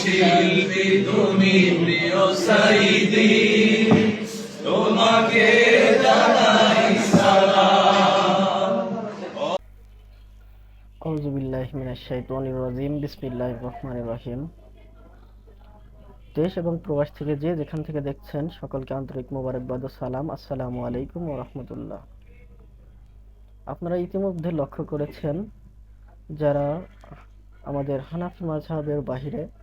শিল্পী তুমি প্রিয় সাইদি। তোমাকে দেশ এবং প্রবাস থেকে যে যেখান থেকে দেখছেন, সকলকে আন্তরিক মোবারকবাদ ও সালাম। আসসালামু আলাইকুম ওয়া রাহমাতুল্লাহ। আপনারা ইতিমধ্যে লক্ষ্য করেছেন, যারা আমাদের হানাফি মাযহাবের বাহিরে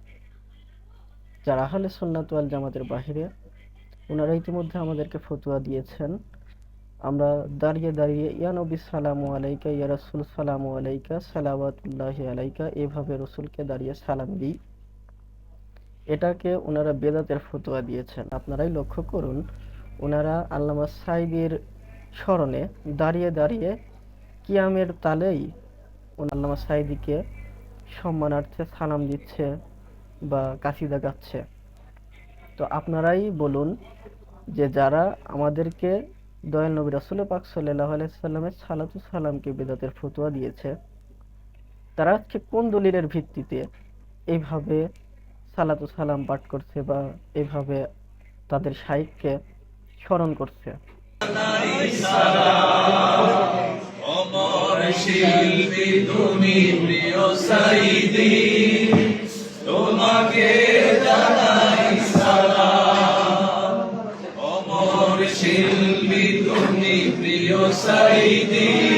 যারা আহলে সুন্নাত ওয়াল জামাতের বাহিরে ওনারা ইতিমধ্যে আমাদেরকে ফতুয়া দিয়েছেন। আমরা দাঁড়িয়ে দাঁড়িয়ে, ইয়া নবী সালামু আলাইকা, ইয়া রাসূল সালামু আলাইকা, সালাওয়াতুল্লাহি আলাইকা, এভাবে রসুলকে দাঁড়িয়ে সালাম দিই। এটাকে ওনারা বেদাতের ফতুয়া দিয়েছেন। আপনারাই লক্ষ্য করুন ওনারা আল্লামা সাইদির স্মরণে দাঁড়িয়ে দাঁড়িয়ে কিয়ামের তালেই আল্লামা সাইদিকে সম্মানার্থে সালাম দিচ্ছে। বা কাসিদা গাচ্ছে তো আপনারাই বলুন যে যারা আমাদেরকে দয়াল নবী রাসুল পাক সাল্লাহ আলাইসাল্লামের সালাতু সালামকে বেদাতের ফতোয়া দিয়েছে, তারা আজকে কোন দলিলের ভিত্তিতে এইভাবে সালাতু সালাম পাঠ করছে বা এইভাবে তাদের শাইখকে স্মরণ করছে? তুমি প্রিয় তোমাকে জানাই সালাম। অমর সাইদি।